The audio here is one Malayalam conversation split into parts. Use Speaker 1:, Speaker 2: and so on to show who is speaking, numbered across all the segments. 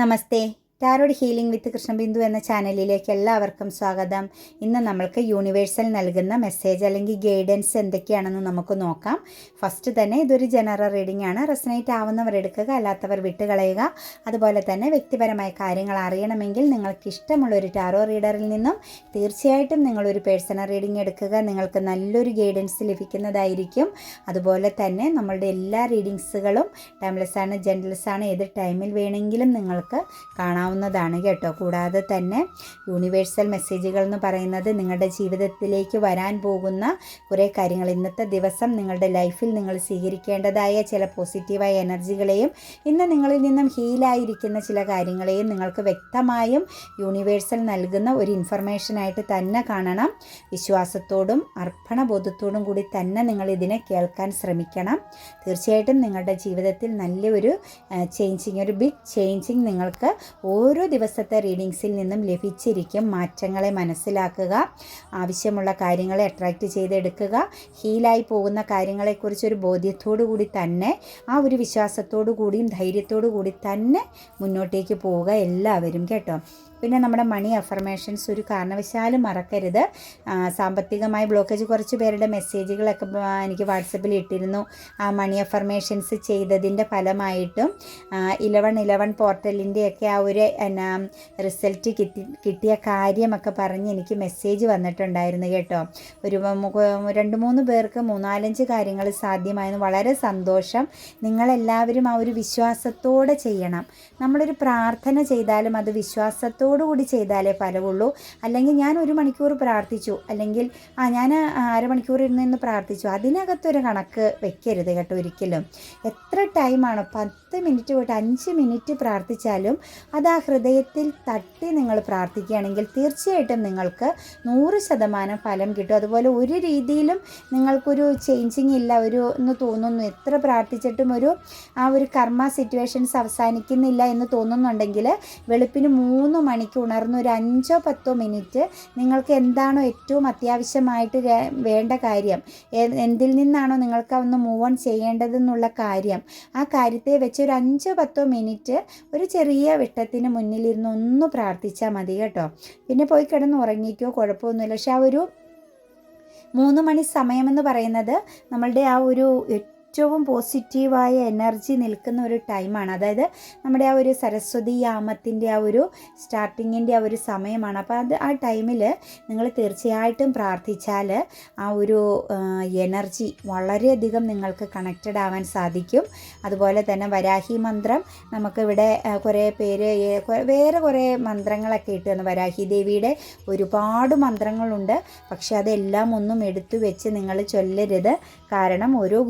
Speaker 1: नमस्ते। ടാരോഡ് ഹീലിംഗ് വിത്ത് കൃഷ്ണബിന്ദു എന്ന ചാനലിലേക്ക് എല്ലാവർക്കും സ്വാഗതം. ഇന്ന് നമ്മൾക്ക് യൂണിവേഴ്സൽ നൽകുന്ന മെസ്സേജ് അല്ലെങ്കിൽ ഗൈഡൻസ് എന്തൊക്കെയാണെന്ന് നമുക്ക് നോക്കാം. ഫസ്റ്റ് തന്നെ ഇതൊരു ജനറൽ റീഡിംഗ് ആണ്. റെസനേറ്റ് ആവുന്നവർ എടുക്കുക അല്ലാത്തവർ വിട്ടുകളയുക. അതുപോലെ തന്നെ വ്യക്തിപരമായ കാര്യങ്ങൾ അറിയണമെങ്കിൽ നിങ്ങൾക്ക് ഇഷ്ടമുള്ള ഒരു ടാറോ റീഡറിൽ നിന്നും തീർച്ചയായിട്ടും നിങ്ങളൊരു പേഴ്സണൽ റീഡിംഗ് എടുക്കുക. നിങ്ങൾക്ക് നല്ലൊരു ഗൈഡൻസ് ലഭിക്കുന്നതായിരിക്കും. അതുപോലെ തന്നെ നമ്മളുടെ എല്ലാ റീഡിങ്സുകളും ടൈംലെസ് ആണ് ജെൻഡ്ലെസ് ആണ് ഏത് ടൈമിൽ വേണമെങ്കിലും നിങ്ങൾക്ക് കാണാവുന്നതാണ് കേട്ടോ. കൂടാതെ തന്നെ യൂണിവേഴ്സൽ മെസ്സേജുകൾ എന്ന് പറയുന്നത് നിങ്ങളുടെ ജീവിതത്തിലേക്ക് വരാൻ പോകുന്ന കുറേ കാര്യങ്ങൾ. ഇന്നത്തെ ദിവസം നിങ്ങളുടെ ലൈഫിൽ നിങ്ങൾ സ്വീകരിക്കേണ്ടതായ ചില പോസിറ്റീവായ എനർജികളെയും ഇന്ന് നിങ്ങളിൽ നിന്നും ഹീലായിരിക്കുന്ന ചില കാര്യങ്ങളെയും നിങ്ങൾക്ക് വ്യക്തമായും യൂണിവേഴ്സൽ നൽകുന്ന ഒരു ഇൻഫർമേഷനായിട്ട് തന്നെ കാണണം. വിശ്വാസത്തോടും അർപ്പണബോധത്തോടും കൂടി തന്നെ നിങ്ങൾ ഇതിനെ കേൾക്കാൻ ശ്രമിക്കണം. തീർച്ചയായിട്ടും നിങ്ങളുടെ ജീവിതത്തിൽ നല്ലൊരു ചേഞ്ചിങ് ഒരു ബിഗ് ചേഞ്ചിങ് നിങ്ങൾക്ക് ഓരോ ദിവസത്തെ റീഡിങ്സിൽ നിന്നും ലഭിച്ചിരിക്കും മാറ്റങ്ങളെ മനസ്സിലാക്കുക ആവശ്യമുള്ള കാര്യങ്ങളെ അട്രാക്റ്റ് ചെയ്തെടുക്കുക ഹീലായി പോകുന്ന കാര്യങ്ങളെക്കുറിച്ചൊരു ബോധ്യത്തോടു കൂടി തന്നെ ആ ഒരു വിശ്വാസത്തോടു കൂടിയും ധൈര്യത്തോടു കൂടി തന്നെ മുന്നോട്ടേക്ക് പോവുക എല്ലാവരും കേട്ടോ. പിന്നെ നമ്മുടെ മണി അഫർമേഷൻസ് ഒരു കാരണവശാലും മറക്കരുത്. സാമ്പത്തികമായി ബ്ലോക്കേജ് കുറച്ച് പേരുടെ മെസ്സേജുകളൊക്കെ എനിക്ക് വാട്സപ്പിൽ ഇട്ടിരുന്നു. ആ മണി അഫർമേഷൻസ് ചെയ്തതിന്റെ ഫലമായിട്ടും ഇലവൺ ഇലവൺ പോർട്ടലിന്റെയൊക്കെ ആ ഒരു എന്നാ റിസൾട്ട് കിട്ടി കിട്ടിയ കാര്യമൊക്കെ പറഞ്ഞ് എനിക്ക് മെസ്സേജ് വന്നിട്ടുണ്ടായിരുന്നു കേട്ടോ. ഒരു രണ്ട് മൂന്ന് പേർക്ക് മൂന്നാലഞ്ച് കാര്യങ്ങൾ സാധ്യമായെന്ന് വളരെ സന്തോഷം. നിങ്ങളെല്ലാവരും ആ ഒരു വിശ്വാസത്തോടെ ചെയ്യണം. നമ്മളൊരു പ്രാർത്ഥന ചെയ്താലും അത് വിശ്വാസത്തോടു കൂടി ചെയ്താലേ ഫലമുള്ളൂ. അല്ലെങ്കിൽ ഞാൻ ഒരു മണിക്കൂർ പ്രാർത്ഥിച്ചു. അല്ലെങ്കിൽ ആ ഞാൻ അരമണിക്കൂർ ഇരുന്ന് നിന്ന് പ്രാർത്ഥിച്ചു. അതിനകത്തൊരു കണക്ക് വെക്കരുത് കേട്ടോ ഒരിക്കലും. എത്ര ടൈമാണ് പത്ത് മിനിറ്റ് പോയിട്ട് അഞ്ച് മിനിറ്റ് പ്രാർത്ഥിച്ചാലും അത് ആ ഹൃദയത്തിൽ തട്ടി നിങ്ങൾ പ്രാർത്ഥിക്കുകയാണെങ്കിൽ തീർച്ചയായിട്ടും നിങ്ങൾക്ക് നൂറ് ശതമാനം ഫലം കിട്ടും. അതുപോലെ ഒരു രീതിയിലും നിങ്ങൾക്കൊരു ചേഞ്ചിങ് ഇല്ല ഒരു എന്ന് തോന്നുന്നു. എത്ര പ്രാർത്ഥിച്ചിട്ടും ഒരു ആ ഒരു കർമ്മ സിറ്റുവേഷൻസ് അവസാനിക്കുന്നില്ല എന്ന് തോന്നുന്നുണ്ടെങ്കിൽ വെളുപ്പിന് മൂന്ന് മണിക്ക് ഉണർന്ന് ഒരു അഞ്ചോ പത്തോ മിനിറ്റ് നിങ്ങൾക്ക് എന്താണോ ഏറ്റവും അത്യാവശ്യമായിട്ട് വേണ്ട കാര്യം എന്തിൽ നിന്നാണോ നിങ്ങൾക്ക് ഒന്ന് മൂവ് ഓൺ ചെയ്യേണ്ടതെന്നുള്ള കാര്യം ആ കാര്യത്തെ വെച്ച് ഒരു അഞ്ചോ പത്തോ മിനിറ്റ് ഒരു ചെറിയ വെട്ടത്തിന് മുന്നിലിരുന്ന് ഒന്ന് പ്രാർത്ഥിച്ചാൽ മതി കേട്ടോ. പിന്നെ പോയി കിടന്ന് ഉറങ്ങിക്കോ കുഴപ്പമൊന്നുമില്ല. പക്ഷെ ആ ഒരു മൂന്ന് മണി സമയമെന്ന് പറയുന്നത് നമ്മളുടെ ആ ഒരു ഏറ്റവും പോസിറ്റീവായ എനർജി നിൽക്കുന്ന ഒരു ടൈമാണ്. അതായത് നമ്മുടെ ആ ഒരു സരസ്വതി യാമത്തിന്റെ ആ ഒരു സ്റ്റാർട്ടിങ്ങിന്റെ ആ ഒരു സമയമാണ്. അപ്പോൾ അത് ആ ടൈമിൽ നിങ്ങൾ തീർച്ചയായിട്ടും പ്രാർത്ഥിച്ചാൽ ആ ഒരു എനർജി വളരെയധികം നിങ്ങൾക്ക് കണക്റ്റഡ് ആവാൻ സാധിക്കും. അതുപോലെ തന്നെ വരാഹി മന്ത്രം നമുക്കിവിടെ കുറേ പേര് വേറെ കുറേ മന്ത്രങ്ങളൊക്കെ ഇട്ട് തന്നു. വരാഹി ദേവിയുടെ ഒരുപാട് മന്ത്രങ്ങളുണ്ട്. പക്ഷെ അതെല്ലാം ഒന്നും എടുത്തു വെച്ച് നിങ്ങൾ ചൊല്ലരുത്. കാരണം ഓരോ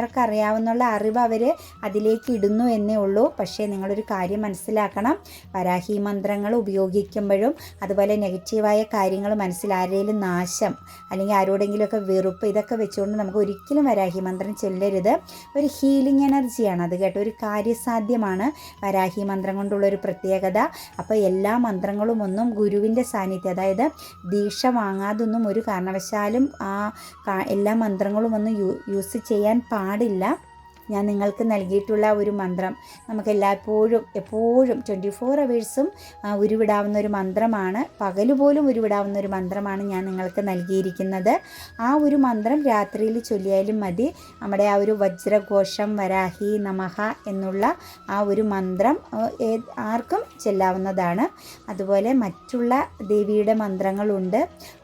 Speaker 1: ഗുരുക്കന്മാർക്ക് അറിയാവുന്നുള്ള അറിവ് അവർ അതിലേക്ക് ഇടുന്നു എന്നേ ഉള്ളൂ. പക്ഷേ നിങ്ങളൊരു കാര്യം മനസ്സിലാക്കണം. വരാഹി മന്ത്രങ്ങൾ ഉപയോഗിക്കുമ്പോഴും അതുപോലെ നെഗറ്റീവായ കാര്യങ്ങൾ മനസ്സിലാരേലും നാശം അല്ലെങ്കിൽ ആരോടെങ്കിലുമൊക്കെ വെറുപ്പ് ഇതൊക്കെ വെച്ചുകൊണ്ട് നമുക്ക് ഒരിക്കലും വരാഹി മന്ത്രം ചൊല്ലരുത്. ഒരു ഹീലിംഗ് എനർജിയാണ്. അത് കേട്ടോ ഒരു കാര്യസാധ്യമാണ്. വരാഹി മന്ത്രം കൊണ്ടുള്ള ഒരു പ്രത്യേകത. അപ്പോൾ എല്ലാ മന്ത്രങ്ങളും ഒന്നും ഗുരുവിന്റെ സാന്നിധ്യം അതായത് ദീക്ഷ വാങ്ങാതൊന്നും ഒരു കാരണവശാലും ആ എല്ലാ മന്ത്രങ്ങളും ഒന്നും യൂസ് ചെയ്യാൻ പാടില്ല. ഞാൻ നിങ്ങൾക്ക് നൽകിയിട്ടുള്ള ഒരു മന്ത്രം. നമുക്ക് എല്ലായ്പ്പോഴും എപ്പോഴും ട്വന്റി ഫോർ അവേഴ്സും ഉരുവിടാവുന്ന ഒരു മന്ത്രമാണ്. പകലുപോലും ഉരുവിടാവുന്ന ഒരു മന്ത്രമാണ് ഞാൻ നിങ്ങൾക്ക് നൽകിയിരിക്കുന്നത്. ആ ഒരു മന്ത്രം രാത്രിയിൽ ചൊല്ലിയാലും മതി. നമ്മുടെ ആ ഒരു വജ്രഘോഷം വരാഹി നമഹ എന്നുള്ള ആ ഒരു മന്ത്രം ആർക്കും ചെല്ലാവുന്നതാണ്. അതുപോലെ മറ്റുള്ള ദേവിയുടെ മന്ത്രങ്ങളുണ്ട്.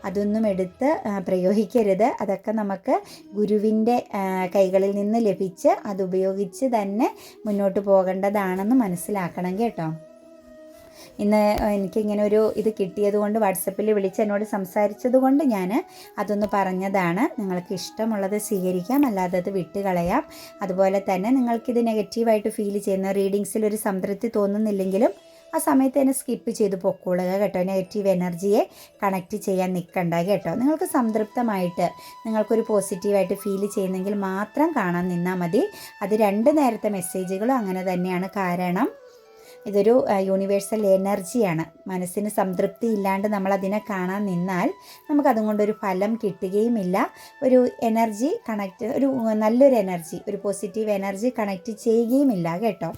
Speaker 1: അതൊന്നും എടുത്ത് പ്രയോഗിക്കരുത്. അതൊക്കെ നമുക്ക് ഗുരുവിന്റെ കൈകളിൽ നിന്ന് ലഭിച്ച് അതുപയോഗിച്ച് തന്നെ മുന്നോട്ട് പോകേണ്ടതാണെന്ന് മനസ്സിലാക്കണം കേട്ടോ. ഇന്ന് എനിക്കിങ്ങനെ ഒരു ഇത് കിട്ടിയത് കൊണ്ട് വാട്സപ്പിൽ വിളിച്ച് എന്നോട് സംസാരിച്ചത് കൊണ്ട് ഞാൻ അതൊന്ന് പറഞ്ഞതാണ്. നിങ്ങൾക്ക് ഇഷ്ടമുള്ളത് സ്വീകരിക്കാം അല്ലാതെ അത് വിട്ടുകളയാം. അതുപോലെ തന്നെ നിങ്ങൾക്കിത് നെഗറ്റീവായിട്ട് ഫീൽ ചെയ്യുന്ന റീഡിങ്സിൽ ഒരു സംതൃപ്തി തോന്നുന്നില്ലെങ്കിലും ആ സമയത്ത് തന്നെ സ്കിപ്പ് ചെയ്ത് പൊക്കോളുക കേട്ടോ. നെഗറ്റീവ് എനർജിയെ കണക്റ്റ് ചെയ്യാൻ നിൽക്കണ്ട കേട്ടോ. നിങ്ങൾക്ക് സംതൃപ്തമായിട്ട് നിങ്ങൾക്കൊരു പോസിറ്റീവായിട്ട് ഫീൽ ചെയ്യുന്നെങ്കിൽ മാത്രം കാണാൻ നിന്നാൽ മതി. അത് രണ്ട് നേരത്തെ മെസ്സേജുകളും അങ്ങനെ തന്നെയാണ് കാരണം ഇതൊരു യൂണിവേഴ്സൽ എനർജിയാണ് മനസ്സിന് സംതൃപ്തി ഇല്ലാണ്ട് നമ്മൾ അതിനെ കാണാൻ നിന്നാൽ നമുക്കതും കൊണ്ടൊരു ഫലം കിട്ടുകയുമില്ല. ഒരു എനർജി കണക്റ്റ് ഒരു നല്ലൊരു എനർജി ഒരു പോസിറ്റീവ് എനർജി കണക്റ്റ് ചെയ്യുകയുമില്ല കേട്ടോ.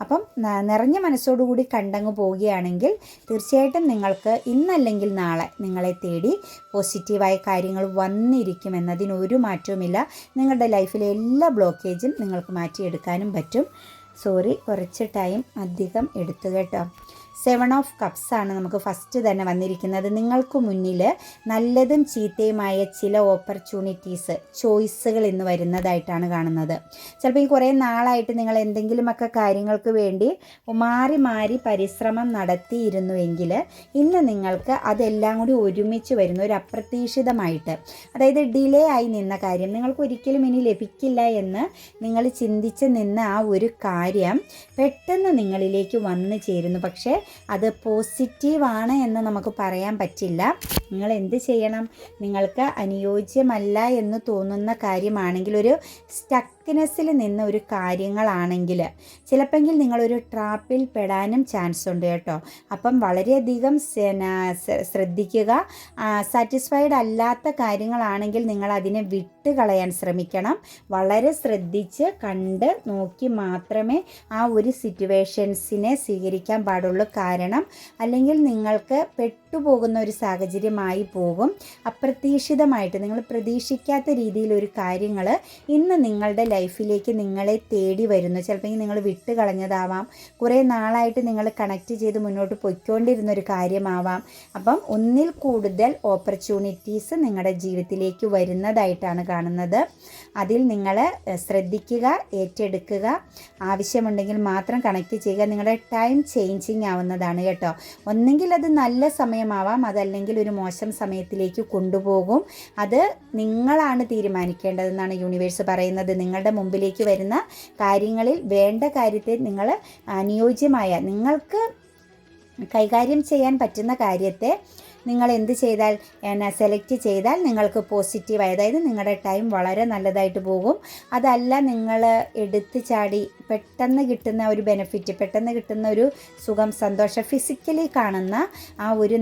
Speaker 1: അപ്പം നിറഞ്ഞ മനസ്സോടുകൂടി കണ്ടങ്ങ് പോവുകയാണെങ്കിൽ തീർച്ചയായിട്ടും നിങ്ങൾക്ക് ഇന്നല്ലെങ്കിൽ നാളെ നിങ്ങളെ തേടി പോസിറ്റീവായ കാര്യങ്ങൾ വന്നിരിക്കും എന്നതിനൊരു മാറ്റവുമില്ല. നിങ്ങളുടെ ലൈഫിലെ എല്ലാ ബ്ലോക്കേജും നിങ്ങൾക്ക് മാറ്റിയെടുക്കാനും പറ്റും. സോറി കുറച്ച് ടൈം അധികം എടുത്തു കേട്ടോ. സെവൻ ഓഫ് കപ്സ് ആണ് നമുക്ക് ഫസ്റ്റ് തന്നെ വന്നിരിക്കുന്നത്. നിങ്ങൾക്ക് മുന്നിൽ നല്ലതും ചീത്തയുമായ ചില ഓപ്പർച്യൂണിറ്റീസ് ചോയ്സുകൾ ഇന്ന് വരുന്നതായിട്ടാണ് കാണുന്നത്. ചിലപ്പോൾ ഈ കുറേ നാളായിട്ട് നിങ്ങൾ എന്തെങ്കിലുമൊക്കെ കാര്യങ്ങൾക്ക് വേണ്ടി മാറി മാറി പരിശ്രമം നടത്തിയിരുന്നുവെങ്കിൽ ഇന്ന് നിങ്ങൾക്ക് അതെല്ലാം കൂടി ഒരുമിച്ച് വരുന്ന ഒരു അപ്രതീക്ഷിതമായിട്ട് അതായത് ഡിലേ ആയി നിന്ന കാര്യം നിങ്ങൾക്ക് ഒരിക്കലും ഇനി ലഭിക്കില്ല എന്ന് നിങ്ങൾ ചിന്തിച്ച് നിന്ന ആ ഒരു കാര്യം പെട്ടെന്ന് നിങ്ങളിലേക്ക് വന്നു ചേരുന്നു. പക്ഷേ അത് പോസിറ്റീവാണ് എന്ന് നമുക്ക് പറയാൻ പറ്റില്ല. നിങ്ങൾ എന്ത് ചെയ്യണം? നിങ്ങൾക്ക് അനുയോജ്യമല്ല എന്ന് തോന്നുന്ന കാര്യമാണെങ്കിൽ ഒരു സ്റ്റക്നെസ്സിൽ നിന്ന് ഒരു കാര്യങ്ങളാണെങ്കിൽ ചിലപ്പെങ്കിൽ നിങ്ങളൊരു ട്രാപ്പിൽ പെടാനും ചാൻസ് ഉണ്ട് കേട്ടോ. അപ്പം വളരെയധികം ശ്രദ്ധിക്കുക. സാറ്റിസ്ഫൈഡ് അല്ലാത്ത കാര്യങ്ങളാണെങ്കിൽ നിങ്ങൾ അതിനെ വിട്ട് കളയാൻ ശ്രമിക്കണം. വളരെ ശ്രദ്ധിച്ച് കണ്ട് നോക്കി മാത്രമേ ആ ഒരു സിറ്റുവേഷൻസിനെ സ്വീകരിക്കാൻ പാടുള്ളൂ. കാരണം അല്ലെങ്കിൽ നിങ്ങൾക്ക് പെട്ടുപോകുന്ന ഒരു സാഹചര്യമായി പോകും അപ്രതീക്ഷിതമായിട്ട് നിങ്ങൾ പ്രതീക്ഷിക്കാത്ത രീതിയിൽ ഒരു കാര്യങ്ങൾ ഇന്ന് നിങ്ങളുടെ ലൈഫിലേക്ക് നിങ്ങളെ തേടി വരുന്നു. ചിലപ്പോൾ നിങ്ങൾ വിട്ട് കളഞ്ഞതാവാം. കുറേ നാളായിട്ട് നിങ്ങൾ കണക്ട് ചെയ്ത് മുന്നോട്ട് പൊയ്ക്കൊണ്ടിരുന്ന ഒരു കാര്യമാവാം. അപ്പം ഒന്നിൽ കൂടുതൽ ഓപ്പർച്യൂണിറ്റീസ് നിങ്ങളുടെ ജീവിതത്തിലേക്ക് വരുന്നതായിട്ടാണ് കാണുന്നത്. അതിൽ നിങ്ങൾ ശ്രദ്ധിക്കുക ഏറ്റെടുക്കുക. ആവശ്യമുണ്ടെങ്കിൽ മാത്രം കണക്ട് ചെയ്യുക. നിങ്ങളുടെ ടൈം ചേഞ്ചിങ് ആവുന്നതാണ് കേട്ടോ. ഒന്നെങ്കിൽ അത് നല്ല സമയമാവാം അതല്ലെങ്കിൽ ഒരു മോശം സമയത്തിലേക്ക് കൊണ്ടുപോകും. അത് നിങ്ങളാണ് തീരുമാനിക്കേണ്ടതെന്നാണ് യൂണിവേഴ്സ് പറയുന്നത്. നിങ്ങളുടെ മുമ്പിലേക്ക് വരുന്ന കാര്യങ്ങളിൽ വേണ്ട കാര്യത്തെ നിങ്ങൾ അനുയോജ്യമായ നിങ്ങൾക്ക് കൈകാര്യം ചെയ്യാൻ പറ്റുന്ന കാര്യത്തെ നിങ്ങൾ എന്ത് ചെയ്താൽ എന്നാ സെലക്ട് ചെയ്താൽ നിങ്ങൾക്ക് പോസിറ്റീവ് അതായത് നിങ്ങളുടെ ടൈം വളരെ നല്ലതായിട്ട് പോകും. അതല്ല നിങ്ങൾ എടുത്ത് ചാടി പെട്ടെന്ന് കിട്ടുന്ന ഒരു ബെനിഫിറ്റ് പെട്ടെന്ന് കിട്ടുന്ന ഒരു സുഖം സന്തോഷം ഫിസിക്കലി കാണുന്ന ആ ഒരു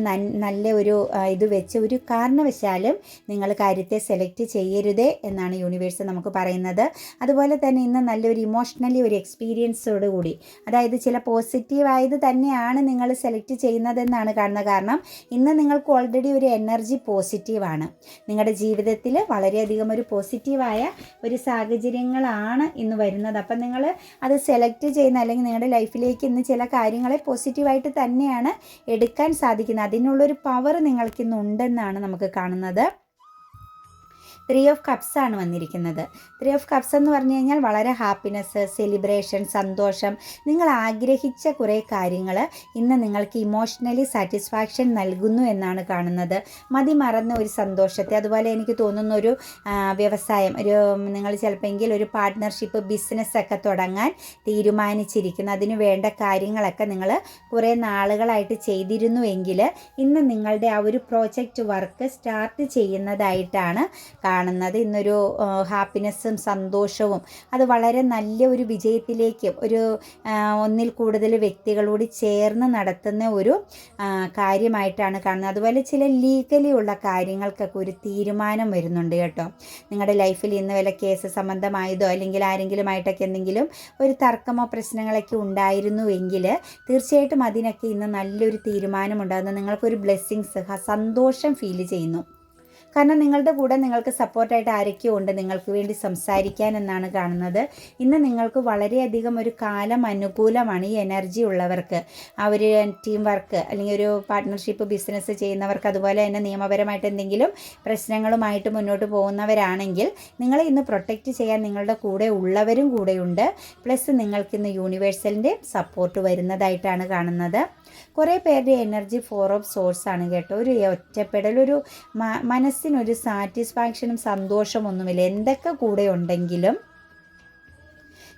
Speaker 1: നല്ല ഒരു ഇത് വെച്ച് ഒരു കാരണവശാലും നിങ്ങൾ കാര്യത്തെ സെലക്ട് ചെയ്യരുതേ എന്നാണ് യൂണിവേഴ്സ് നമുക്ക് പറയുന്നത്. അതുപോലെ തന്നെ ഇന്ന് നല്ലൊരു ഇമോഷണലി ഒരു എക്സ്പീരിയൻസോട് കൂടി. അതായത് ചില പോസിറ്റീവായത് തന്നെയാണ് നിങ്ങൾ സെലക്ട് ചെയ്യുന്നതെന്നാണ് കാണുന്നത് കാരണം. ഇന്ന് നിങ്ങൾക്ക് ഓൾറെഡി ഒരു എനർജി പോസിറ്റീവാണ് നിങ്ങളുടെ ജീവിതത്തിൽ വളരെയധികം ഒരു പോസിറ്റീവായ ഒരു സാഹചര്യങ്ങളാണ് ഇന്ന് വരുന്നത്. അപ്പം നിങ്ങൾ അത് സെലക്ട് ചെയ്യുന്ന അല്ലെങ്കിൽ നിങ്ങളുടെ ലൈഫിലേക്ക് ഇന്ന് ചില കാര്യങ്ങളെ പോസിറ്റീവായിട്ട് തന്നെയാണ് എടുക്കാൻ സാധിക്കുന്നത്. അതിനുള്ളൊരു പവർ നിങ്ങൾക്കിന്ന് ഉണ്ടെന്നാണ് നമുക്ക് കാണുന്നത്. ത്രീ ഓഫ് കപ്സ് ആണ് വന്നിരിക്കുന്നത്. ത്രീ ഓഫ് കപ്സ് എന്ന് പറഞ്ഞു കഴിഞ്ഞാൽ വളരെ ഹാപ്പിനെസ് സെലിബ്രേഷൻ സന്തോഷം. നിങ്ങൾ ആഗ്രഹിച്ച കുറേ കാര്യങ്ങൾ ഇന്ന് നിങ്ങൾക്ക് ഇമോഷണലി സാറ്റിസ്ഫാക്ഷൻ നൽകുന്നു എന്നാണ് കാണുന്നത്. മതി മറന്ന ഒരു സന്തോഷത്തെ. അതുപോലെ എനിക്ക് തോന്നുന്ന ഒരു വ്യവസായം ഒരു നിങ്ങൾ ചിലപ്പോൾ ഒരു പാർട്ട്ണർഷിപ്പ് ബിസിനസ്സൊക്കെ തുടങ്ങാൻ തീരുമാനിച്ചിരിക്കുന്നു. അതിന് വേണ്ട കാര്യങ്ങളൊക്കെ നിങ്ങൾ കുറേ നാളുകളായിട്ട് ചെയ്തിരുന്നുവെങ്കിൽ ഇന്ന് നിങ്ങളുടെ ആ ഒരു പ്രോജക്റ്റ് വർക്ക് സ്റ്റാർട്ട് ചെയ്യുന്നതായിട്ടാണ് കാണുന്നത്. ഇന്നൊരു ഹാപ്പിനെസ്സും സന്തോഷവും അത് വളരെ നല്ല ഒരു വിജയത്തിലേക്ക് ഒരു ഒന്നിൽ കൂടുതൽ വ്യക്തികളോട് ചേർന്ന് നടത്തുന്ന ഒരു കാര്യമായിട്ടാണ് കാണുന്നത്. അതുപോലെ ചില ലീഗലി ഉള്ള കാര്യങ്ങൾക്കൊക്കെ ഒരു തീരുമാനം വരുന്നുണ്ട് കേട്ടോ. നിങ്ങളുടെ ലൈഫിൽ ഇന്ന് വല്ല കേസ് സംബന്ധമായതോ അല്ലെങ്കിൽ ആരെങ്കിലുമായിട്ടൊക്കെ എന്തെങ്കിലും ഒരു തർക്കമോ പ്രശ്നങ്ങളൊക്കെ ഉണ്ടായിരുന്നു എങ്കിൽ തീർച്ചയായിട്ടും അതിനൊക്കെ ഇന്ന് നല്ലൊരു തീരുമാനമുണ്ടാകുന്നു നിങ്ങൾക്കൊരു ബ്ലെസ്സിങ്സ് സന്തോഷം ഫീൽ ചെയ്യുന്നു. കാരണം നിങ്ങളുടെ കൂടെ നിങ്ങൾക്ക് സപ്പോർട്ടായിട്ട് ആരൊക്കെയോ ഉണ്ട്. നിങ്ങൾക്ക് വേണ്ടി സംസാരിക്കാൻ എന്നാണ് കാണുന്നത്. ഇന്ന് നിങ്ങൾക്ക് വളരെയധികം ഒരു കാലം അനുകൂലമാണ് ഈ എനർജി ഉള്ളവർക്ക്. അവർ ടീം വർക്ക് അല്ലെങ്കിൽ ഒരു പാർട്ട്ണർഷിപ്പ് ബിസിനസ് ചെയ്യുന്നവർക്ക് അതുപോലെ തന്നെ നിയമപരമായിട്ട് എന്തെങ്കിലും പ്രശ്നങ്ങളുമായിട്ട് മുന്നോട്ട് പോകുന്നവരാണെങ്കിൽ നിങ്ങളെ ഇന്ന് പ്രൊട്ടക്റ്റ് ചെയ്യാൻ നിങ്ങളുടെ കൂടെ ഉള്ളവരും കൂടെയുണ്ട്. പ്ലസ് നിങ്ങൾക്ക് ഇന്ന് യൂണിവേഴ്സലിന്റെ സപ്പോർട്ട് വരുന്നതായിട്ടാണ് കാണുന്നത്. കുറേ പേരുടെ എനർജി ഫോർ ഓഫ് സോഴ്സ് ആണ് കേട്ടോ. ഒരു ഒറ്റപ്പെടൽ ഒരു മനസ്സിനൊരു സാറ്റിസ്ഫാക്ഷനും സന്തോഷമൊന്നുമില്ല. എന്തൊക്കെ കൂടെ ഉണ്ടെങ്കിലും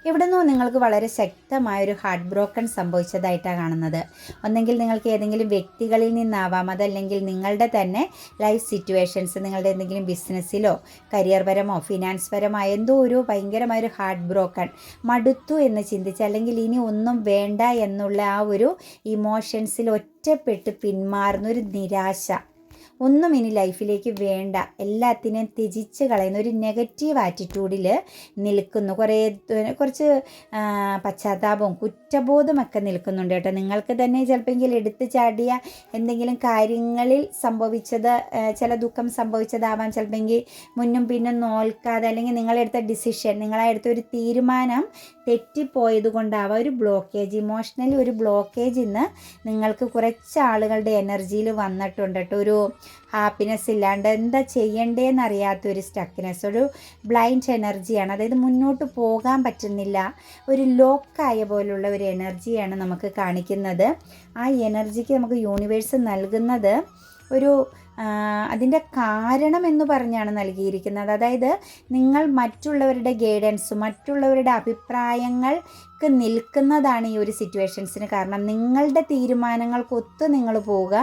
Speaker 1: എവിടുന്നോ നിങ്ങൾക്ക് വളരെ ശക്തമായ ഒരു ഹാർട്ട് ബ്രോക്കൺ സംഭവിച്ചതായിട്ടാണ് കാണുന്നത്. ഒന്നെങ്കിൽ നിങ്ങൾക്ക് ഏതെങ്കിലും വ്യക്തികളിൽ നിന്നാവാം അതല്ലെങ്കിൽ നിങ്ങളുടെ തന്നെ ലൈഫ് സിറ്റുവേഷൻസ് നിങ്ങളുടെ എന്തെങ്കിലും ബിസിനസ്സിലോ കരിയർ പരമോ ഫിനാൻസ് പരമോ എന്തോ ഒരു ഭയങ്കരമായൊരു ഹാർട്ട് ബ്രോക്കൺ മടുത്തു എന്ന് ചിന്തിച്ച് അല്ലെങ്കിൽ ഇനി ഒന്നും വേണ്ട എന്നുള്ള ആ ഒരു ഇമോഷൻസിൽ ഒറ്റപ്പെട്ട് പിന്മാറുന്ന ഒരു നിരാശ. ഒന്നും ഇനി ലൈഫിലേക്ക് വേണ്ട. എല്ലാത്തിനെയും ത്യജിച്ച് കളയുന്ന ഒരു നെഗറ്റീവ് ആറ്റിറ്റ്യൂഡിൽ നിൽക്കുന്നു. കുറേ കുറച്ച് പശ്ചാത്താപവും കുറ്റബോധമൊക്കെ നിൽക്കുന്നുണ്ട് കേട്ടോ. നിങ്ങൾക്ക് തന്നെ ചിലപ്പോൾ എടുത്തു ചാടിയ എന്തെങ്കിലും കാര്യങ്ങളിൽ സംഭവിച്ചത് ചില ദുഃഖം സംഭവിച്ചതാവാം. ചിലപ്പോൾ മുന്നും പിന്നും നോൽക്കാതെ അല്ലെങ്കിൽ നിങ്ങളെടുത്ത ഡിസിഷൻ നിങ്ങളെടുത്ത ഒരു തീരുമാനം തെറ്റിപ്പോയത് കൊണ്ടാവാം ഒരു ബ്ലോക്കേജ് ഇമോഷണലി ഒരു ബ്ലോക്കേജ് ഇന്ന് നിങ്ങൾക്ക് കുറച്ച് ആളുകളുടെ എനർജിയിൽ വന്നിട്ടുണ്ട് കേട്ടോ. ഒരു ഹാപ്പിനെസ് ഇല്ലാണ്ട് എന്താ ചെയ്യണ്ടേന്ന് അറിയാത്തൊരു സ്റ്റക്നെസ് ഒരു ബ്ലൈൻഡ് എനർജിയാണ് അതായത് മുന്നോട്ട് പോകാൻ പറ്റുന്നില്ല. ഒരു ലോക്കായ പോലുള്ള ഒരു എനർജിയാണ് നമുക്ക് കാണിക്കുന്നത്. ആ എനർജിക്ക് നമുക്ക് യൂണിവേഴ്സ് നൽകുന്നത് ഒരു അതിന്റെ കാരണം എന്ന് പറഞ്ഞാണ് നൽകിയിരിക്കുന്നത്. അതായത് നിങ്ങൾ മറ്റുള്ളവരുടെ ഗൈഡൻസ് മറ്റുള്ളവരുടെ അഭിപ്രായങ്ങൾ ഒക്കെ നിൽക്കുന്നതാണ് ഈ ഒരു സിറ്റുവേഷൻസിന് കാരണം നിങ്ങളുടെ തീരുമാനങ്ങൾക്കൊത്ത് നിങ്ങൾ പോവുക.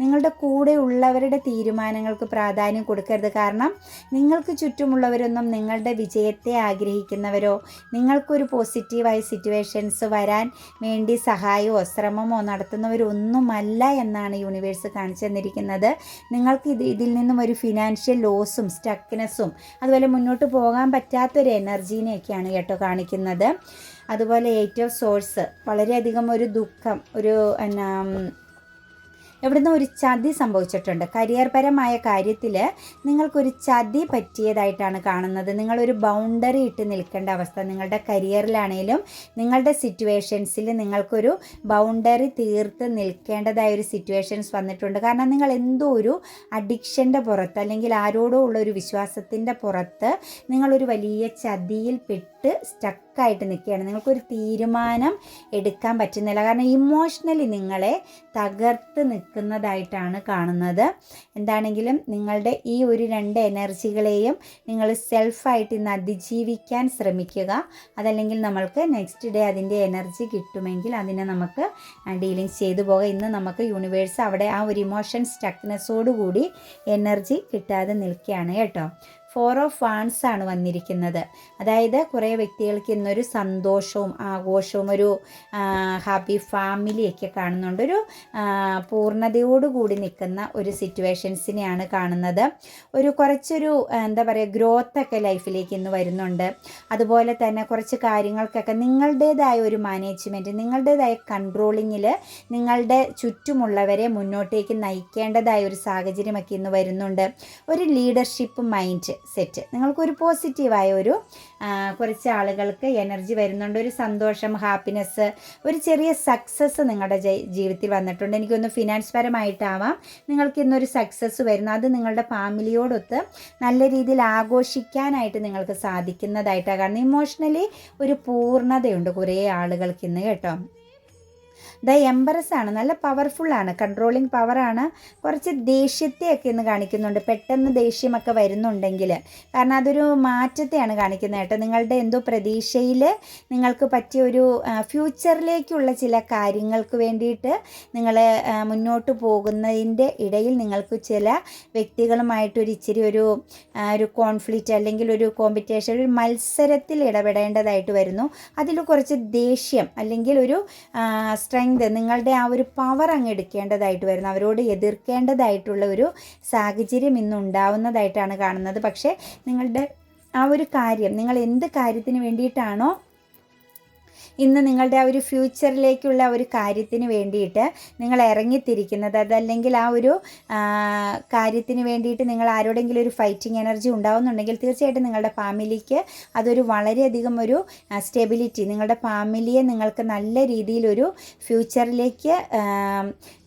Speaker 1: നിങ്ങളുടെ കൂടെ ഉള്ളവരുടെ തീരുമാനങ്ങൾക്ക് പ്രാധാന്യം കൊടുക്കരുത്. കാരണം നിങ്ങൾക്ക് ചുറ്റുമുള്ളവരൊന്നും നിങ്ങളുടെ വിജയത്തെ ആഗ്രഹിക്കുന്നവരോ നിങ്ങൾക്കൊരു പോസിറ്റീവായ സിറ്റുവേഷൻസ് വരാൻ വേണ്ടി സഹായമോ ശ്രമമോ നടത്തുന്നവരൊന്നുമല്ല എന്നാണ് യൂണിവേഴ്സ് കാണിച്ചു തന്നിരിക്കുന്നത്. നിങ്ങൾക്ക് ഇത് ഇതിൽ നിന്നും ഒരു ഫിനാൻഷ്യൽ ലോസും സ്റ്റക്നെസ്സും അതുപോലെ മുന്നോട്ട് പോകാൻ പറ്റാത്തൊരു എനർജീനെയൊക്കെയാണ് കേട്ടോ കാണിക്കുന്നത്. അതുപോലെ ഏറ്റവും സോഴ്സ് വളരെയധികം ഒരു ദുഃഖം ഒരു എന്നാ എവിടുന്ന് ഒരു ചതി സംഭവിച്ചിട്ടുണ്ട്. കരിയർപരമായ കാര്യത്തിൽ നിങ്ങൾക്കൊരു ചതി പറ്റിയതായിട്ടാണ് കാണുന്നത്. നിങ്ങളൊരു ബൗണ്ടറി ഇട്ട് നിൽക്കേണ്ട അവസ്ഥ. നിങ്ങളുടെ കരിയറിലാണേലും നിങ്ങളുടെ സിറ്റുവേഷൻസിൽ നിങ്ങൾക്കൊരു ബൗണ്ടറി തീർത്ത് നിൽക്കേണ്ടതായ ഒരു സിറ്റുവേഷൻസ് വന്നിട്ടുണ്ട്. കാരണം നിങ്ങൾ എന്തോ ഒരു അഡിക്ഷന്റെ പുറത്ത് അല്ലെങ്കിൽ ആരോടോ ഉള്ള ഒരു വിശ്വാസത്തിന്റെ പുറത്ത് നിങ്ങളൊരു വലിയ ചതിയിൽ പെട്ട് സ്റ്റക്കായിട്ട് നിൽക്കുകയാണ്. നിങ്ങൾക്കൊരു തീരുമാനം എടുക്കാൻ പറ്റുന്നില്ല. കാരണം ഇമോഷണലി നിങ്ങളെ തകർത്ത് നിൽക്കുന്നതായിട്ടാണ് കാണുന്നത്. എന്താണെങ്കിലും നിങ്ങളുടെ ഈ ഒരു രണ്ട് എനർജികളെയും നിങ്ങൾ സെൽഫായിട്ട് ഇന്ന് അതിജീവിക്കാൻ ശ്രമിക്കുക. അതല്ലെങ്കിൽ നമ്മൾക്ക് നെക്സ്റ്റ് ഡേ അതിന്റെ എനർജി കിട്ടുമെങ്കിൽ അതിനെ നമുക്ക് ഡീലിങ്സ് ചെയ്തു പോകാം. ഇന്ന് നമുക്ക് യൂണിവേഴ്സ് അവിടെ ആ ഒരു ഇമോഷൻ സ്റ്റക്നെസ്സോടുകൂടി എനർജി കിട്ടാതെ നിൽക്കുകയാണ് കേട്ടോ. ഫോർ ഓഫ് വാൺസ് ആണ് വന്നിരിക്കുന്നത്. അതായത് കുറേ വ്യക്തികൾക്ക് ഇന്നൊരു സന്തോഷവും ആഘോഷവും ഒരു ഹാപ്പി ഫാമിലിയൊക്കെ കാണുന്നുണ്ട്. ഒരു പൂർണതയോടുകൂടി നിൽക്കുന്ന ഒരു സിറ്റുവേഷൻസിനെയാണ് കാണുന്നത്. ഒരു കുറച്ചൊരു എന്താ പറയുക ഗ്രോത്തൊക്കെ ലൈഫിലേക്ക് ഇന്ന് വരുന്നുണ്ട്. അതുപോലെ തന്നെ കുറച്ച് കാര്യങ്ങൾക്കൊക്കെ നിങ്ങളുടേതായ ഒരു മാനേജ്മെന്റ് നിങ്ങളുടേതായ കൺട്രോളിങ്ങിൽ നിങ്ങളുടെ ചുറ്റുമുള്ളവരെ മുന്നോട്ടേക്ക് നയിക്കേണ്ടതായ ഒരു സാഹചര്യമൊക്കെ ഇന്ന് വരുന്നുണ്ട്. ഒരു ലീഡർഷിപ്പ് മൈൻഡ് സെറ്റ്. നിങ്ങൾക്കൊരു പോസിറ്റീവായ ഒരു കുറച്ച് ആളുകൾക്ക് എനർജി വരുന്നുണ്ട് ഒരു സന്തോഷം ഹാപ്പിനെസ് ഒരു ചെറിയ സക്സസ് നിങ്ങളുടെ ജീവിതത്തിൽ വന്നിട്ടുണ്ട്. എനിക്കൊന്ന് ഫിനാൻസ് പരമായിട്ടാവാം. നിങ്ങൾക്ക് ഇന്നൊരു സക്സസ് വരുന്നു. അത് നിങ്ങളുടെ ഫാമിലിയോടൊത്ത് നല്ല രീതിയിൽ ആഘോഷിക്കാനായിട്ട് നിങ്ങൾക്ക് സാധിക്കുന്നതായിട്ടാണ് കാരണം ഇമോഷണലി ഒരു പൂർണതയുണ്ട് കുറേ ആളുകൾക്ക് ഇന്ന് കേട്ടോ. ദ എംബറസ് ആണ്. നല്ല പവർഫുള്ളാണ് കൺട്രോളിങ് പവറാണ് കുറച്ച് ദേഷ്യത്തെയൊക്കെ ഇന്ന് കാണിക്കുന്നുണ്ട്. പെട്ടെന്ന് ദേഷ്യമൊക്കെ വരുന്നുണ്ടെങ്കിൽ കാരണം അതൊരു മാറ്റത്തെയാണ് കാണിക്കുന്നത് കേട്ടോ. നിങ്ങളുടെ എന്തോ പ്രതീക്ഷയിൽ നിങ്ങൾക്ക് പറ്റിയ ഒരു ഫ്യൂച്ചറിലേക്കുള്ള ചില കാര്യങ്ങൾക്ക് വേണ്ടിയിട്ട് നിങ്ങൾ മുന്നോട്ട് പോകുന്നതിന്റെ ഇടയിൽ നിങ്ങൾക്ക് ചില വ്യക്തികളുമായിട്ടൊരു ഇച്ചിരി ഒരു ഒരു കോൺഫ്ലിക്റ്റ് അല്ലെങ്കിൽ ഒരു കോമ്പറ്റീഷൻ ഒരു മത്സരത്തിൽ ഇടപെടേണ്ടതായിട്ട് വരുന്നു. അതിൽ കുറച്ച് ദേഷ്യം അല്ലെങ്കിൽ ഒരു സ്ട്രെങ് സ്ട്രെങ്ത് നിങ്ങളുടെ ആ ഒരു പവർ അങ്ങ് എടുക്കേണ്ടതായിട്ട് വരുന്നു. അവരോട് എതിർക്കേണ്ടതായിട്ടുള്ള ഒരു സാഹചര്യം ഇന്ന് ഉണ്ടാവുന്നതായിട്ടാണ് കാണുന്നത്. പക്ഷേ നിങ്ങളുടെ ആ ഒരു കാര്യം നിങ്ങൾ എന്ത് കാര്യത്തിന് വേണ്ടിയിട്ടാണോ ഇന്ന് നിങ്ങളുടെ ആ ഒരു ഫ്യൂച്ചറിലേക്കുള്ള ഒരു കാര്യത്തിന് വേണ്ടിയിട്ട് നിങ്ങൾ ഇറങ്ങിത്തിരിക്കുന്നത് അതല്ലെങ്കിൽ ആ ഒരു കാര്യത്തിന് വേണ്ടിയിട്ട് നിങ്ങൾ ആരോടെങ്കിലും ഒരു ഫൈറ്റിംഗ് എനർജി ഉണ്ടാവുന്നുണ്ടെങ്കിൽ തീർച്ചയായിട്ടും നിങ്ങളുടെ ഫാമിലിക്ക് അതൊരു വളരെയധികം ഒരു സ്റ്റെബിലിറ്റി നിങ്ങളുടെ ഫാമിലിയെ നിങ്ങൾക്ക് നല്ല രീതിയിലൊരു ഫ്യൂച്ചറിലേക്ക്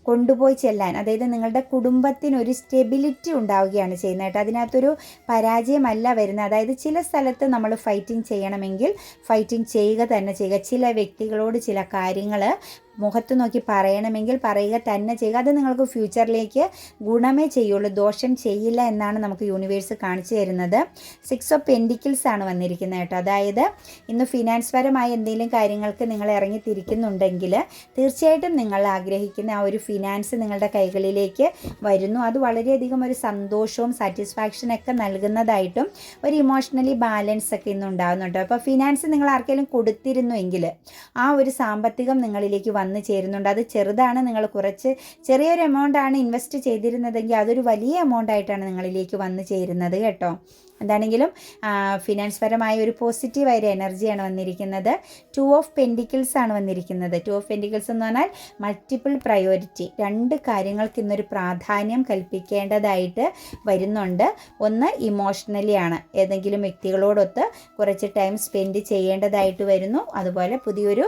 Speaker 1: കൊണ്ടുപോയി ചെല്ലാൻ. അതായത് നിങ്ങളുടെ കുടുംബത്തിന് ഒരു സ്റ്റെബിലിറ്റി ഉണ്ടാവുകയാണ് ചെയ്യുന്നത് കേട്ടോ. അതിനകത്തൊരു പരാജയമല്ല വരുന്നത്. അതായത് ചില സ്ഥലത്ത് നമ്മൾ ഫൈറ്റിംഗ് ചെയ്യണമെങ്കിൽ ഫൈറ്റിംഗ് ചെയ്യുക തന്നെ ചെയ്യുക. ചില വ്യക്തികളോട് ചില കാര്യങ്ങൾ മുഖത്ത് നോക്കി പറയണമെങ്കിൽ പറയുക തന്നെ ചെയ്യുക. അത് നിങ്ങൾക്ക് ഫ്യൂച്ചറിലേക്ക് ഗുണമേ ചെയ്യുള്ളൂ. ദോഷം ചെയ്യില്ല എന്നാണ് നമുക്ക് യൂണിവേഴ്സ് കാണിച്ചു തരുന്നത്. സിക്സ് ഓഫ് പെൻഡിക്കിൾസ് ആണ് വന്നിരിക്കുന്നത് കേട്ടോ. അതായത് ഇന്ന് ഫിനാൻസ് പരമായ എന്തെങ്കിലും കാര്യങ്ങൾക്ക് നിങ്ങൾ ഇറങ്ങിത്തിരിക്കുന്നുണ്ടെങ്കിൽ തീർച്ചയായിട്ടും നിങ്ങൾ ആഗ്രഹിക്കുന്ന ആ ഒരു ഫിനാൻസ് നിങ്ങളുടെ കൈകളിലേക്ക് വരുന്നു. അത് വളരെയധികം ഒരു സന്തോഷവും സാറ്റിസ്ഫാക്ഷനൊക്കെ നൽകുന്നതായിട്ടും ഒരു ഇമോഷണലി ബാലൻസ് ഒക്കെ ഇന്ന് ഉണ്ടാകുന്നുണ്ട് അപ്പോൾ ഫിനാൻസ് നിങ്ങൾ ആർക്കെങ്കിലും കൊടുത്തിരുന്നു എങ്കിൽ ആ ഒരു സാമ്പത്തികം നിങ്ങളിലേക്ക് ചേരുന്നുണ്ട്. അത് ചെറുതാണ്. നിങ്ങൾ കുറച്ച് ചെറിയൊരു എമൗണ്ട് ആണ് ഇൻവെസ്റ്റ് ചെയ്തിരുന്നതെങ്കിൽ അതൊരു വലിയ എമൗണ്ട് ആയിട്ടാണ് നിങ്ങളിലേക്ക് വന്നു ചേരുന്നത് കേട്ടോ. എന്താണെങ്കിലും ഫിനാൻസ് പരമായ ഒരു പോസിറ്റീവായ എനർജിയാണ് വന്നിരിക്കുന്നത്. ടു ഓഫ് പെൻഡിക്കിൾസ് ആണ് വന്നിരിക്കുന്നത്. ടു ഓഫ് പെൻഡിക്കിൾസ് എന്ന് പറഞ്ഞാൽ മൾട്ടിപ്പിൾ പ്രയോറിറ്റി രണ്ട് കാര്യങ്ങൾക്ക് ഇന്നൊരു പ്രാധാന്യം കൽപ്പിക്കേണ്ടതായിട്ട് വരുന്നുണ്ട്. ഒന്ന് ഇമോഷണലി ആണ്. ഏതെങ്കിലും വ്യക്തികളോടൊത്ത് കുറച്ച് ടൈം സ്പെൻഡ് ചെയ്യേണ്ടതായിട്ട് വരുന്നു. അതുപോലെ പുതിയൊരു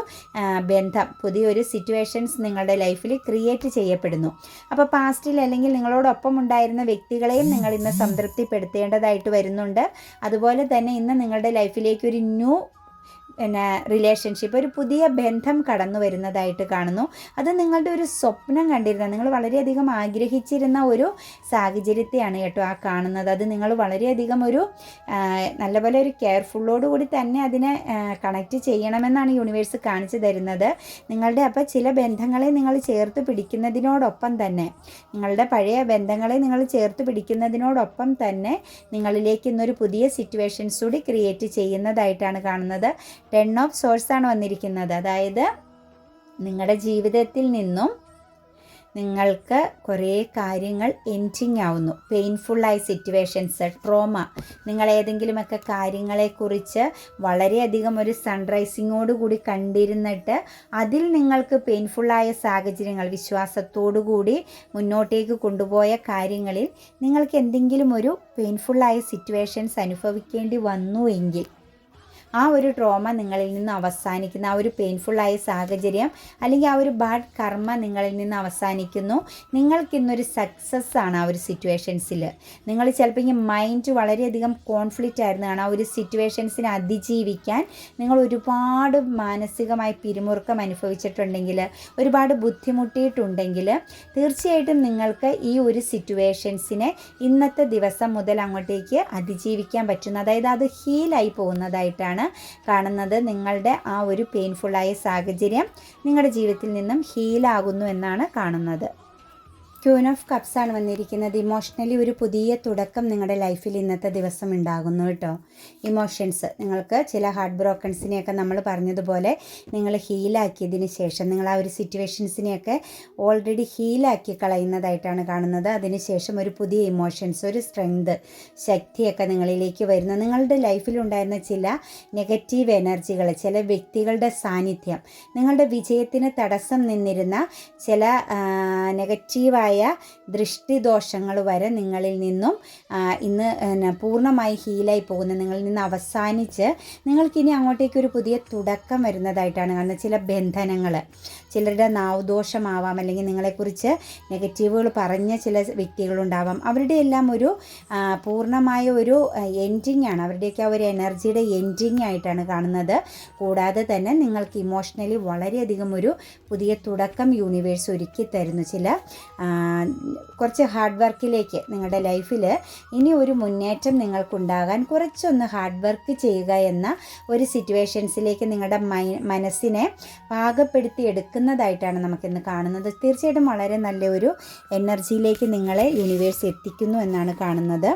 Speaker 1: ബന്ധം പുതിയൊരു സിറ്റുവേഷൻസ് നിങ്ങളുടെ ലൈഫിൽ ക്രിയേറ്റ് ചെയ്യപ്പെടുന്നു. അപ്പോൾ പാസ്റ്റിൽ അല്ലെങ്കിൽ നിങ്ങളോടൊപ്പം ഉണ്ടായിരുന്ന വ്യക്തികളെയും നിങ്ങൾ ഇന്ന് സംതൃപ്തിപ്പെടുത്തേണ്ടതായിട്ട് വരുന്നു വരുന്നുണ്ട് അതുപോലെ തന്നെ ഇന്ന് നിങ്ങളുടെ ലൈഫിലേക്ക് ഒരു ന്യൂ പിന്നെ റിലേഷൻഷിപ്പ് ഒരു പുതിയ ബന്ധം കടന്നു വരുന്നതായിട്ട് കാണുന്നു. അത് നിങ്ങളുടെ ഒരു സ്വപ്നം കണ്ടിരുന്ന നിങ്ങൾ വളരെയധികം ആഗ്രഹിച്ചിരുന്ന ഒരു സാഹചര്യത്തെയാണ് കേട്ടോ ആ കാണുന്നത്. അത് നിങ്ങൾ വളരെയധികം ഒരു നല്ലപോലെ ഒരു കെയർഫുള്ളോട് കൂടി തന്നെ അതിനെ കണക്റ്റ് ചെയ്യണമെന്നാണ് യൂണിവേഴ്സ് കാണിച്ചു തരുന്നത്. നിങ്ങളുടെ അപ്പോൾ ചില ബന്ധങ്ങളെ നിങ്ങൾ ചേർത്ത് പിടിക്കുന്നതിനോടൊപ്പം തന്നെ നിങ്ങളുടെ പഴയ ബന്ധങ്ങളെ നിങ്ങൾ ചേർത്ത് പിടിക്കുന്നതിനോടൊപ്പം തന്നെ നിങ്ങളിലേക്ക് ഇന്നൊരു പുതിയ സിറ്റുവേഷൻസ് കൂടി ക്രിയേറ്റ് ചെയ്യുന്നതായിട്ടാണ് കാണുന്നത്. ടെൻ ഓഫ് സോഴ്സ് ആണ് വന്നിരിക്കുന്നത്. അതായത് നിങ്ങളുടെ ജീവിതത്തിൽ നിന്നും നിങ്ങൾക്ക് കുറേ കാര്യങ്ങൾ എന്റിങ് ആവുന്നു. പെയിൻഫുള്ളായ സിറ്റുവേഷൻസ് ട്രോമ നിങ്ങൾ ഏതെങ്കിലുമൊക്കെ കാര്യങ്ങളെക്കുറിച്ച് വളരെയധികം ഒരു സൺറൈസിങ്ങോടുകൂടി കണ്ടിരുന്നിട്ട് അതിൽ നിങ്ങൾക്ക് പെയിൻഫുള്ളായ സാഹചര്യങ്ങൾ വിശ്വാസത്തോടുകൂടി മുന്നോട്ടേക്ക് കൊണ്ടുപോയ കാര്യങ്ങളിൽ നിങ്ങൾക്ക് എന്തെങ്കിലും ഒരു പെയിൻഫുള്ളായ സിറ്റുവേഷൻസ് അനുഭവിക്കേണ്ടി വന്നുവെങ്കിൽ ആ ഒരു ട്രോമ നിങ്ങളിൽ നിന്ന് അവസാനിക്കുന്ന ആ ഒരു പെയിൻഫുള്ളായ സാഹചര്യം അല്ലെങ്കിൽ ആ ഒരു ബാഡ് കർമ്മ നിങ്ങളിൽ നിന്ന് അവസാനിക്കുന്നു. നിങ്ങൾക്കിന്നൊരു സക്സസ് ആണ് ആ ഒരു സിറ്റുവേഷൻസിൽ നിങ്ങൾ ചിലപ്പോൾ ഈ മൈൻഡ് വളരെയധികം കോൺഫ്ലിക്റ്റ് ആയിരുന്നതാണ് ആ ഒരു സിറ്റുവേഷൻസിനെ അതിജീവിക്കാൻ നിങ്ങൾ ഒരുപാട് മാനസികമായി പിരിമുറുക്കം അനുഭവിച്ചിട്ടുണ്ടെങ്കിൽ ഒരുപാട് ബുദ്ധിമുട്ടിയിട്ടുണ്ടെങ്കിൽ തീർച്ചയായിട്ടും നിങ്ങൾക്ക് ഈ ഒരു സിറ്റുവേഷൻസിനെ ഇന്നത്തെ ദിവസം മുതൽ അങ്ങോട്ടേക്ക് അതിജീവിക്കാൻ പറ്റുന്ന അതായത് അത് ഹീലായി പോകുന്നതായിട്ടാണ് കാണുന്നത് നിങ്ങളുടെ ആ ഒരു പെയിൻഫുള്ളായ സാഹചര്യം നിങ്ങളുടെ ജീവിതത്തിൽ നിന്നും ഹീലാകുന്നു എന്നാണ് കാണുന്നത്. ക്യൂൻ ഓഫ് കപ്സ് ആണ് വന്നിരിക്കുന്നത്. ഇമോഷണലി ഒരു പുതിയ തുടക്കം നിങ്ങളുടെ ലൈഫിൽ ഇന്നത്തെ ദിവസം ഉണ്ടാകുന്നു കേട്ടോ. ഇമോഷൻസ് നിങ്ങൾക്ക് ചില ഹാർട്ട് ബ്രോക്കൺസിനെയൊക്കെ നമ്മൾ പറഞ്ഞതുപോലെ നിങ്ങൾ ഹീലാക്കിയതിന് ശേഷം നിങ്ങൾ ആ ഒരു സിറ്റുവേഷൻസിനെയൊക്കെ ഓൾറെഡി ഹീലാക്കി കളയുന്നതായിട്ടാണ് കാണുന്നത്. അതിനുശേഷം ഒരു പുതിയ ഇമോഷൻസ് ഒരു സ്ട്രെങ്ത് ശക്തിയൊക്കെ നിങ്ങളിലേക്ക് വരുന്നു. നിങ്ങളുടെ ലൈഫിലുണ്ടായിരുന്ന ചില നെഗറ്റീവ് എനർജികൾ ചില വ്യക്തികളുടെ സാന്നിധ്യം നിങ്ങളുടെ വിജയത്തിന് തടസ്സം നിന്നിരുന്ന ചില നെഗറ്റീവായ ഉണ്ടായ ദൃഷ്ടിദോഷങ്ങൾ വരെ നിങ്ങളിൽ നിന്നും ഇന്ന് പൂർണമായി ഹീലായി പോകുന്ന നിങ്ങളിൽ നിന്ന് അവസാനിച്ച് നിങ്ങൾക്കിനി അങ്ങോട്ടേക്ക് ഒരു പുതിയ തുടക്കം വരുന്നതായിട്ടാണ് കാണുന്നത്. ചില ബന്ധനങ്ങൾ ചിലരുടെ നാവുദോഷമാവാം അല്ലെങ്കിൽ നിങ്ങളെക്കുറിച്ച് നെഗറ്റീവുകൾ പറഞ്ഞ ചില വ്യക്തികളുണ്ടാവാം. അവരുടെ എല്ലാം ഒരു പൂർണമായ ഒരു എൻഡിങ് ആണ്. അവരുടെയൊക്കെ ആ ഒരു എനർജിയുടെ എൻഡിങ് ആയിട്ടാണ് കാണുന്നത്. കൂടാതെ തന്നെ നിങ്ങൾക്ക് ഇമോഷണലി വളരെയധികം ഒരു പുതിയ തുടക്കം യൂണിവേഴ്സ് ഒരുക്കി തരുന്നു. ചില കുറച്ച് ഹാർഡ് വർക്കിലേക്ക് നിങ്ങളുടെ ലൈഫിൽ ഇനി ഒരു മുന്നേറ്റം നിങ്ങൾക്കുണ്ടാകാൻ കുറച്ചൊന്ന് ഹാർഡ് വർക്ക് ചെയ്യുക എന്ന ഒരു സിറ്റുവേഷൻസിലേക്ക് നിങ്ങളുടെ മനസ്സിനെ പാകപ്പെടുത്തി എടുക്കുന്നതായിട്ടാണ് നമുക്കിന്ന് കാണുന്നത്. തീർച്ചയായിട്ടും വളരെ നല്ലൊരു എനർജിയിലേക്ക് നിങ്ങളെ യൂണിവേഴ്സ് എത്തിക്കുന്നു എന്നാണ് കാണുന്നത്.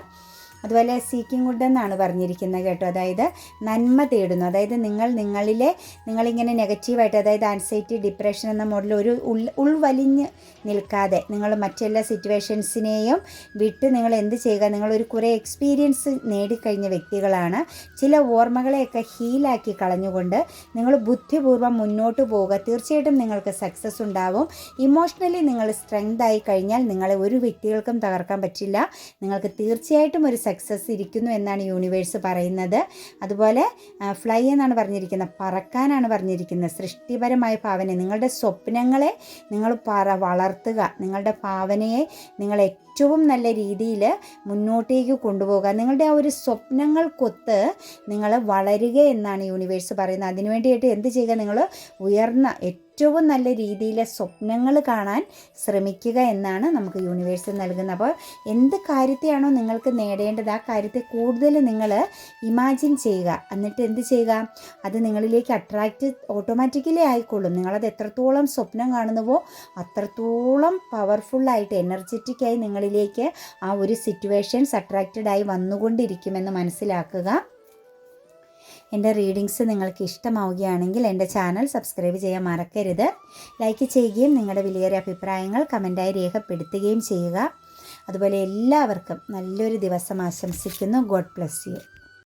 Speaker 1: അതുപോലെ സീക്കിംഗ് ഗുഡ് എന്നാണ് പറഞ്ഞിരിക്കുന്നത് കേട്ടോ. അതായത് നന്മ തേടുന്നു. അതായത് നിങ്ങൾ നിങ്ങളിലെ നിങ്ങളിങ്ങനെ നെഗറ്റീവായിട്ട് അതായത് ആൻസൈറ്റി ഡിപ്രഷൻ എന്ന മോഡൽ ഒരു ഉൾ ഉൾവലിഞ്ഞ് നിൽക്കാതെ നിങ്ങൾ മറ്റെല്ലാ സിറ്റുവേഷൻസിനെയും വിട്ട് നിങ്ങൾ എന്ത് ചെയ്യുക? നിങ്ങളൊരു കുറേ എക്സ്പീരിയൻസ് നേടിക്കഴിഞ്ഞ വ്യക്തികളാണ്. ചില ഓർമ്മകളെയൊക്കെ ഹീലാക്കി കളഞ്ഞുകൊണ്ട് നിങ്ങൾ ബുദ്ധിപൂർവം മുന്നോട്ട് പോവുക. തീർച്ചയായിട്ടും നിങ്ങൾക്ക് സക്സസ് ഉണ്ടാവും. ഇമോഷണലി നിങ്ങൾ സ്ട്രെങ്ത് ആയി കഴിഞ്ഞാൽ നിങ്ങളെ ഒരു വ്യക്തികൾക്കും തകർക്കാൻ പറ്റില്ല. നിങ്ങൾക്ക് തീർച്ചയായിട്ടും ഒരു സക്സസ് ഇരിക്കുന്നു എന്നാണ് യൂണിവേഴ്സ് പറയുന്നത്. അതുപോലെ ഫ്ലൈ എന്നാണ് പറഞ്ഞിരിക്കുന്നത്. പറക്കാനാണ് പറഞ്ഞിരിക്കുന്നത്. സൃഷ്ടിപരമായ ഭാവന. നിങ്ങളുടെ സ്വപ്നങ്ങളെ നിങ്ങൾ പറ വളർത്തുക. നിങ്ങളുടെ ഭാവനയെ നിങ്ങൾ ഏറ്റവും നല്ല രീതിയിൽ മുന്നോട്ടേക്ക് കൊണ്ടുപോകുക നിങ്ങളുടെ ആ ഒരു സ്വപ്നങ്ങൾക്കൊത്ത് നിങ്ങൾ വളരുക എന്നാണ് യൂണിവേഴ്സ് പറയുന്നത്. അതിനുവേണ്ടിയിട്ട് എന്ത് ചെയ്യുക? നിങ്ങൾ ഉയർന്ന ഏറ്റവും നല്ല രീതിയിലെ സ്വപ്നങ്ങൾ കാണാൻ ശ്രമിക്കുക എന്നാണ് നമുക്ക് യൂണിവേഴ്സ് നൽകുന്നത്. അപ്പോൾ എന്ത് കാര്യത്തെയാണോ നിങ്ങൾക്ക് നേടേണ്ടത് ആ കാര്യത്തെ കൂടുതൽ നിങ്ങൾ ഇമാജിൻ ചെയ്യുക. എന്നിട്ട് എന്ത് ചെയ്യുക? അത് നിങ്ങളിലേക്ക് അട്രാക്റ്റ് ഓട്ടോമാറ്റിക്കലി ആയിക്കൊള്ളും. നിങ്ങളത് എത്രത്തോളം സ്വപ്നം കാണുന്നുവോ അത്രത്തോളം പവർഫുള്ളായിട്ട് എനർജറ്റിക്കായി നിങ്ങളിലേക്ക് ആ ഒരു സിറ്റുവേഷൻസ് അട്രാക്റ്റഡ് ആയി വന്നുകൊണ്ടിരിക്കുമെന്ന് മനസ്സിലാക്കുക. എന്റെ റീഡിങ്സ് നിങ്ങൾക്ക് ഇഷ്ടമാവുകയാണെങ്കിൽ എന്റെ ചാനൽ സബ്സ്ക്രൈബ് ചെയ്യാൻ മറക്കരുത്. ലൈക്ക് ചെയ്യുകയും നിങ്ങളുടെ വിലയേറിയ അഭിപ്രായങ്ങൾ കമന്റായി രേഖപ്പെടുത്തുകയും ചെയ്യുക. അതുപോലെ എല്ലാവർക്കും നല്ലൊരു ദിവസം ആശംസിക്കുന്നു. God bless you